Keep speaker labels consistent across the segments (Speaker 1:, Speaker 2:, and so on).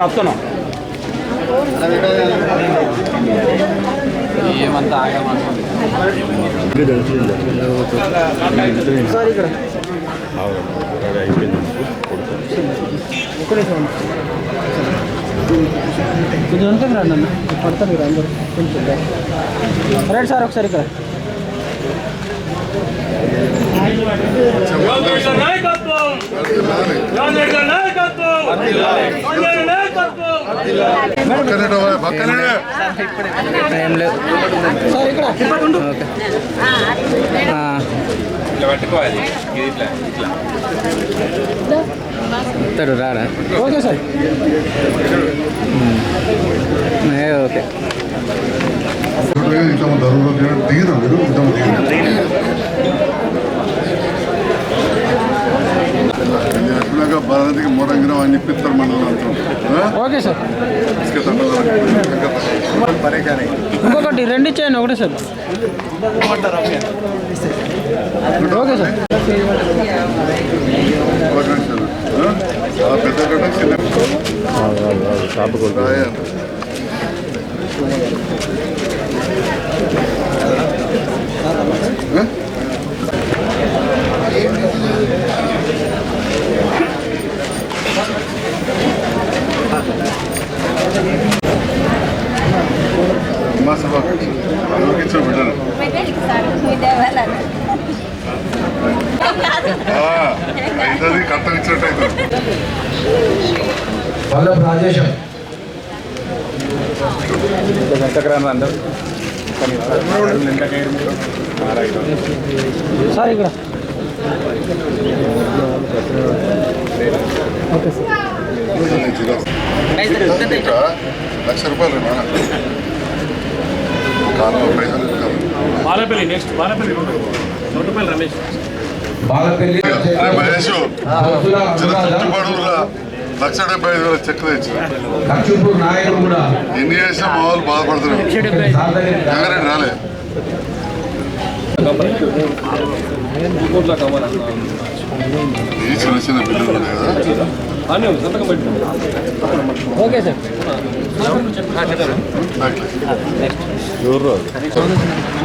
Speaker 1: వస్తున్నాం
Speaker 2: ఏమంతా ఆగమనుకోండి
Speaker 1: సార్ ఇక్కడ కొంచెం ఉంటుంది రండి అన్న పడతారు మీరు అందరూ కొంచెం రైట్ సార్ ఒకసారి ఇక్కడ
Speaker 3: నాయకత్వం. రాజేంద్ర నాయకత్వం రాజేంద్ర నాయకత్వం
Speaker 2: ఏం లేదు
Speaker 1: సార్ ఇక్కడ ఉండు
Speaker 2: ఇతడు రాడా
Speaker 1: ఓకే సార్
Speaker 2: ఏ, ఓకే
Speaker 4: ఇంతమ ధరలో దిగిన మీరు ఇంతమ దిగిన భారతికి మూరంగిరం అని ఇప్పిస్తారు మనం
Speaker 1: ఓకే సార్ ఇంకొకటి రెండు ఇచ్చేయండి ఒకటే సార్ ఓకే సార్
Speaker 4: పెద్ద చిన్న ఐదది కట్టనిచ్చినట్టు అవుతుంది
Speaker 5: వల్లభ
Speaker 1: సార్ ఇక్కడ ఓకే సార్
Speaker 4: లక్ష రూపాయలు
Speaker 3: బాలపల్లి నెక్స్ట్ బాలపల్లి నోటుపల్లి రమేష్
Speaker 5: బాలపల్లి
Speaker 4: మహేష్ లక్ష డెబ్బై ఐదు వేల చెక్ తెచ్చిన
Speaker 5: లక్ష్మీపూర్ నాయకులు కూడా.
Speaker 4: ఎన్ని చేసినా మా వాళ్ళు బాధపడుతున్నారు. జగన్ రాలే. చిన్న చిన్న బిల్లులు
Speaker 1: ఓకే సార్.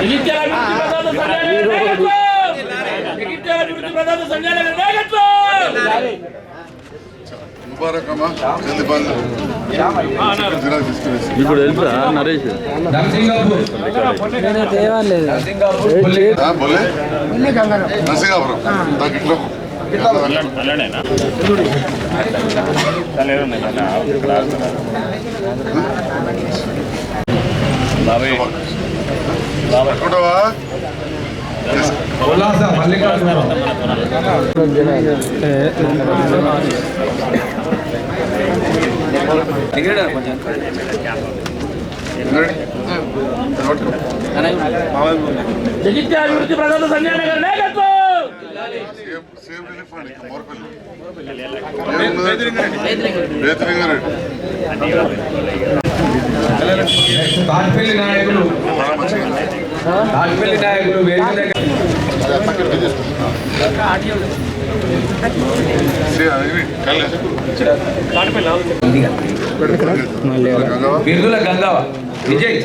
Speaker 3: జగిత్యాల నాయకత్వం
Speaker 4: ముబారక్ అమ్మా జల్ది బంద్ జిల్లా తీసుకునేసి
Speaker 5: నరసింగాపూర్
Speaker 1: నేనైతే ఏమని లేదు
Speaker 5: నరసింగాపూర్ పుల్లి
Speaker 4: ఆ, బోలే నరసింగాపురం నాకు ఇట్లా పట్టుకుంటావా
Speaker 5: ఉల్లాస మల్లికార్జునరావు
Speaker 3: జగిత్యాల అభివృద్ధి ప్రదాత సంజయ్ నగర్ నాయకత్వం!
Speaker 4: సేమ్ రిలీఫ్ అండి మోరపల్లి
Speaker 5: తాటిపల్లి నాయకులు తాటిపల్లి నాయకులు వేదిక బిర్దుల గంగావ విజయ్.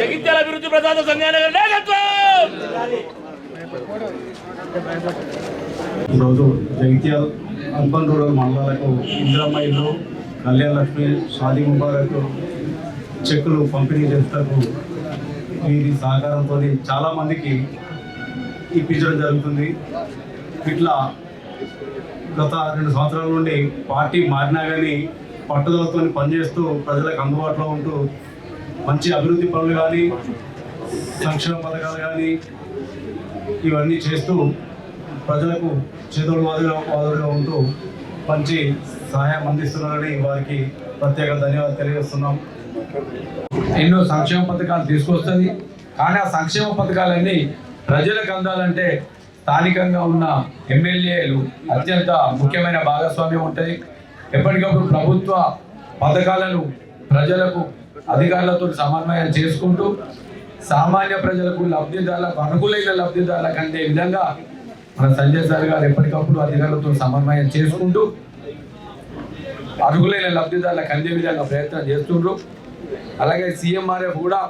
Speaker 3: జగిత్యాల అభివృద్ధి ప్రసాద సంజయ్ నాయకత్వం!
Speaker 6: ఈరోజు జగిత్యాల అర్బన్ రూరల్ మండలాలకు ఇందిరమ్మ ఇల్లు కళ్యాణ లక్ష్మి షాదీ ముబారక్ చెక్కులు పంపిణీ చేస్తారు వీరి సహకారంతో చాలా మందికి ఇప్పించడం జరుగుతుంది. ఇట్లా గత రెండు సంవత్సరాల నుండి పార్టీ మారినా కానీ పట్టుదలతో పనిచేస్తూ ప్రజలకు అందుబాటులో ఉంటూ మంచి అభివృద్ధి పనులు కానీ సంక్షేమ పథకాలు కానీ ఇవన్నీ చేస్తూ ప్రజలకు చేతులు వాదుగా వాదులుగా ఉంటూ మంచి సహాయం అందిస్తున్నారని వారికి ప్రత్యేక ధన్యవాదాలు తెలియజేస్తున్నాం.
Speaker 5: ఎన్నో సంక్షేమ పథకాలు తీసుకొస్తుంది. కానీ ఆ సంక్షేమ పథకాలన్నీ ప్రజలకు అందాలంటే స్థానికంగా ఉన్న ఎమ్మెల్యేలు అత్యంత ముఖ్యమైన భాగస్వామ్యం ఉంటుంది. ఎప్పటికప్పుడు ప్రభుత్వ పథకాలను ప్రజలకు అధికారులతో సమన్వయం చేసుకుంటూ సామాన్య ప్రజలకు లబ్ధిదారులకు అనుకూలైన లబ్ధిదారులకు అందే విధంగా మన సంజయ్ సార్ గారు ఎప్పటికప్పుడు అధికారులతో సమన్వయం చేసుకుంటూ అర్హులైన లబ్ధిదారులకు అందే విధంగా ప్రయత్నం చేస్తుండ్రు. అలాగే సీఎంఆర్ఎఫ్ కూడా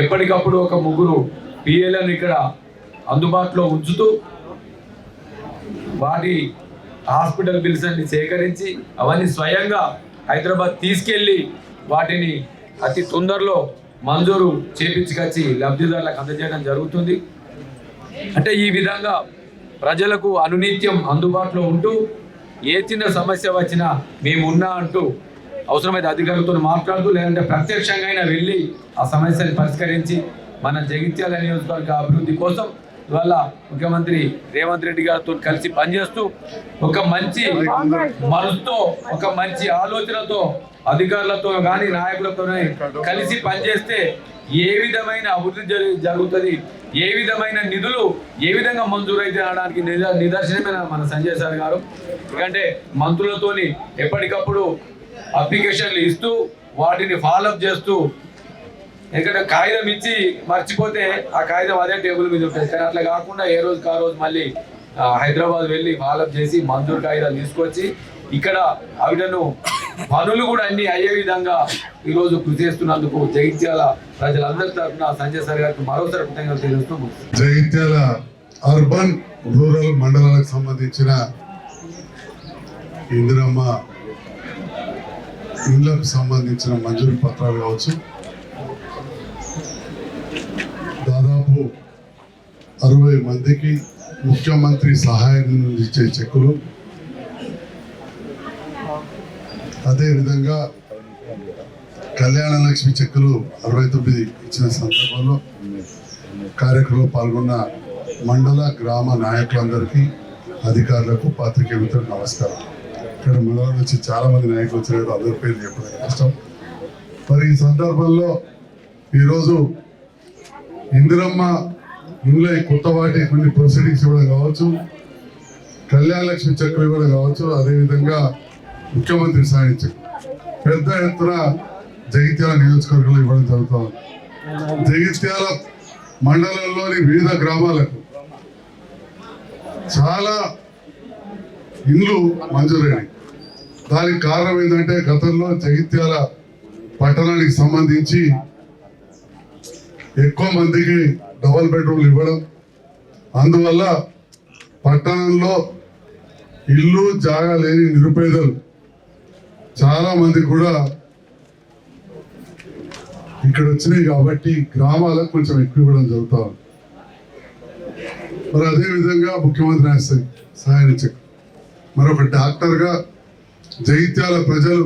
Speaker 5: ఎప్పటికప్పుడు ఒక ముగ్గురు పిఏలను ఇక్కడ అందుబాటులో ఉంచుతూ వారి హాస్పిటల్ బిల్స్ అన్ని సేకరించి అవన్నీ స్వయంగా హైదరాబాద్ తీసుకెళ్ళి వాటిని అతి తొందరలో మంజూరు చేపించుకొచ్చి లబ్ధిదారులకు అందజేయడం జరుగుతుంది. అంటే ఈ విధంగా ప్రజలకు అనునిత్యం అందుబాటులో ఉంటూ ఏ చిన్న సమస్య వచ్చినా మేము ఉన్నా అంటూ అవసరమైతే అధికారులతో మాట్లాడుతూ లేదంటే ప్రత్యక్షంగా అయినా వెళ్ళి ఆ సమస్యని పరిష్కరించి మన జగిత్యాల నియోజకవర్గ అభివృద్ధి కోసం ఇవాళ ముఖ్యమంత్రి రేవంత్ రెడ్డి గారితో కలిసి పనిచేస్తూ ఒక మంచి మనసుతో ఒక మంచి ఆలోచనతో అధికారులతో కానీ నాయకులతో కలిసి పనిచేస్తే ఏ విధమైన అభివృద్ధి జరుగుతుంది ఏ విధమైన నిధులు ఏ విధంగా మంజూరైతే అనడానికి నిదర్శనమైన మన సంజయ్ సార్ గారు. ఎందుకంటే మంత్రులతోని ఎప్పటికప్పుడు అప్లికేషన్లు ఇస్తూ వాటిని ఫాలోఅప్ చేస్తూ ఎందుకంటే కాగితం ఇచ్చి మర్చిపోతే ఆ కాగితం అదే టేబుల్ మీద ఉంటుంది. కానీ అట్లా కాకుండా ఏ రోజు ఆ రోజు మళ్ళీ హైదరాబాద్ వెళ్ళి ఫాలోఅప్ చేసి మంజూరు కాగితాలు తీసుకొచ్చి ఇక్కడ అవిటను పనులు కూడా అన్ని అయ్యే విధంగా ఈరోజు కృషి చేస్తున్నందుకు జగిత్యాల ప్రజలందరి తరఫున సంజయ్ సార్ గారికి మరోసారి కృతజ్ఞతలు తెలుస్తూ
Speaker 4: జగిత్యాల అర్బన్ రూరల్ మండలాలకు సంబంధించిన ఇందిరమ్మ ఇళ్ళకు సంబంధించిన మంజూరు పత్రాలు కావచ్చు. దాదాపు అరవై మందికి ముఖ్యమంత్రి సహాయం నుంచి ఇచ్చే చెక్కులు. అదేవిధంగా కళ్యాణ లక్ష్మి చెక్కులు అరవై తొమ్మిది ఇచ్చిన సందర్భంలో కార్యక్రమంలో పాల్గొన్న మండల గ్రామ నాయకులందరికీ అధికారులకు పాత్రికేయ మిత్రులకు నమస్కారం. ఇక్కడ మండలం నుంచి చాలా మంది నాయకులు వచ్చారు. అందరి పేర్లు చెప్పడం కష్టం. మరి ఈ సందర్భంలో ఈరోజు ఇందిరమ్మ ఇందులో కొత్త వాటి కొన్ని ప్రొసీడింగ్స్ ఇవ్వడం కావచ్చు. కళ్యాణ లక్ష్మి ఇవ్వడం కావచ్చు. అదేవిధంగా ముఖ్యమంత్రి సాయం పెద్ద ఎత్తున జగిత్యాల నియోజకవర్గంలో ఇవ్వడం జరుగుతుంది జగిత్యాల మండలంలోని వివిధ గ్రామాలకు చాలా ఇండ్లు మంజూరైనవి దానికి కారణం ఏంటంటే గతంలో జగిత్యాల పట్టణానికి సంబంధించి ఎక్కువ మందికి డబల్ బెడ్రూమ్లు ఇవ్వడం అందువల్ల పట్టణంలో ఇల్లు జాగా లేని నిరుపేదలు చాలామంది కూడా ఇక్కడ వచ్చినాయి కాబట్టి గ్రామాలకు కొంచెం ఎక్కువ ఇవ్వడం జరుగుతా ఉంది. మరి అదే విధంగా ముఖ్యమంత్రి ఆయన సహాయం మరొక డాక్టర్గా జగిత్యాల ప్రజలు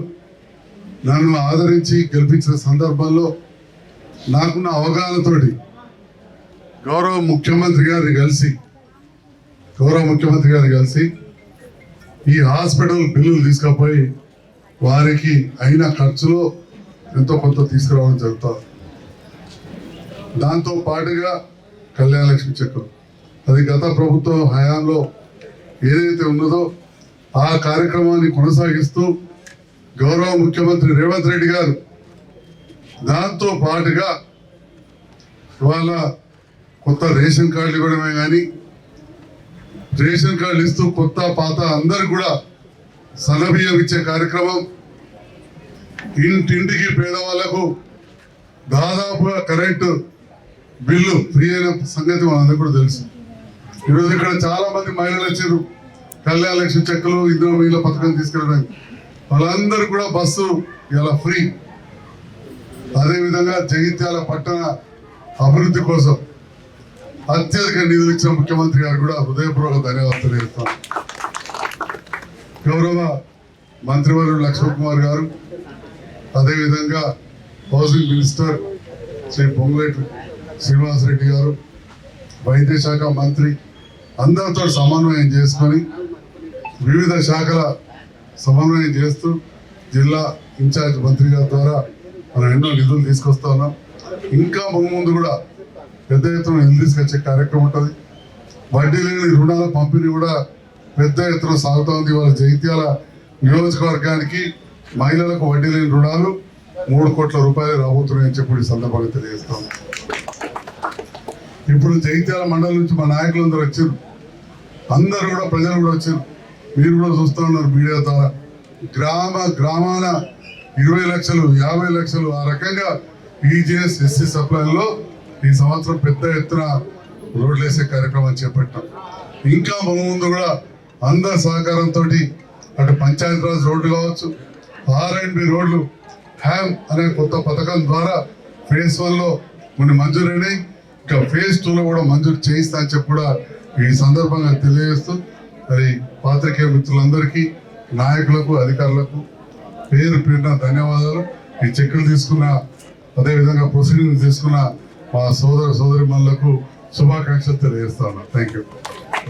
Speaker 4: నన్ను ఆదరించి గెలిపించిన సందర్భంలో నాకున్న అవగాహనతోటి గౌరవ ముఖ్యమంత్రి గారిని కలిసి గౌరవ ముఖ్యమంత్రి గారిని కలిసి ఈ హాస్పిటల్ బిల్లులు తీసుకుపోయి వారికి అయిన ఖర్చులో ఎంతో కొంత తీసుకురావడం జరుగుతుంది దాంతో పాటుగా కళ్యాణ లక్ష్మి చక్రం అది గత ప్రభుత్వం హయాంలో ఏదైతే ఉన్నదో ఆ కార్యక్రమాన్ని కొనసాగిస్తూ గౌరవ ముఖ్యమంత్రి రేవంత్ రెడ్డి గారు దాంతో పాటుగా ఇవాళ కొత్త రేషన్ కార్డులు ఇవ్వడమే కానీ రేషన్ కార్డులు ఇస్తూ కొత్త పాత అందరు కూడా సన్నబియ్యం ఇచ్చే కార్యక్రమం ఇంటింటికి పేదవాళ్ళకు దాదాపుగా కరెంటు బిల్లు ఫ్రీ అయిన సంగతి మనందరూ కూడా తెలుసు. ఈరోజు ఇక్కడ చాలా మంది మహిళలు వచ్చారు కళ్యాణ లక్ష్మి చెక్కులు ఇందులో పథకం తీసుకెళ్ళడానికి వాళ్ళందరూ కూడా బస్సు ఇలా ఫ్రీ. అదేవిధంగా జగిత్యాల పట్టణ అభివృద్ధి కోసం అత్యధిక నిధులు ఇచ్చిన ముఖ్యమంత్రి గారు కూడా హృదయపూర్వక ధన్యవాదాలు తెలియజేస్తాను గౌరవ మంత్రివర్యులు లక్ష్మణ్ కుమార్ గారు అదేవిధంగా హౌసింగ్ మినిస్టర్ శ్రీ పొంగులేటి శ్రీనివాసరెడ్డి గారు వైద్య శాఖ మంత్రి అందరితో సమన్వయం చేసుకొని వివిధ శాఖల సమన్వయం చేస్తూ జిల్లా ఇన్ఛార్జ్ మంత్రి గారి ద్వారా మనం ఎన్నో నిధులు తీసుకొస్తా ఉన్నాం. ఇంకా ముందు కూడా పెద్ద ఎత్తున నిధులు తీసుకొచ్చే కార్యక్రమం ఉంటుంది. వడ్డీ లేని రుణాల పంపిణీ కూడా పెద్ద ఎత్తున సాగుతా ఉంది. వాళ్ళ జైత్యాల నియోజకవర్గానికి మహిళలకు వడ్డీ లేని రుణాలు మూడు కోట్ల రూపాయలు రాబోతున్నాయని చెప్పి ఈ సందర్భంగా తెలియజేస్తాం ఇప్పుడు జైత్యాల మండలం నుంచి మా నాయకులందరూ వచ్చారు. అందరూ కూడా ప్రజలు కూడా వచ్చారు. మీరు కూడా చూస్తూ ఉన్నారు మీడియా ద్వారా గ్రామ గ్రామాన ఇరవై లక్షలు యాభై లక్షలు ఆ రకంగా ఈజీఎస్ ఎస్సీ సప్లైలో ఈ సంవత్సరం పెద్ద ఎత్తున రోడ్లు వేసే కార్యక్రమం చేపట్టాం. ఇంకా మన ముందు కూడా అందరి సహకారంతో అటు పంచాయతీరాజ్ రోడ్లు కావచ్చు ఆర్ అండ్ బి రోడ్లు హ్యామ్ అనే కొత్త పథకం ద్వారా ఫేజ్ వన్లో కొన్ని మంజూరైనాయి ఇంకా ఫేజ్ టూలో కూడా మంజూరు చేయిస్తా అని చెప్పి కూడా ఈ సందర్భంగా తెలియజేస్తూ మరి పాత్రికేయ మిత్రులందరికీ నాయకులకు అధికారులకు పేరు పేరున ధన్యవాదాలు. ఈ చెక్కులు తీసుకున్న అదేవిధంగా ప్రొసీడింగ్ తీసుకున్న మా సోదర సోదరి శుభాకాంక్షలు తెలియజేస్తా ఉన్నా. Thank you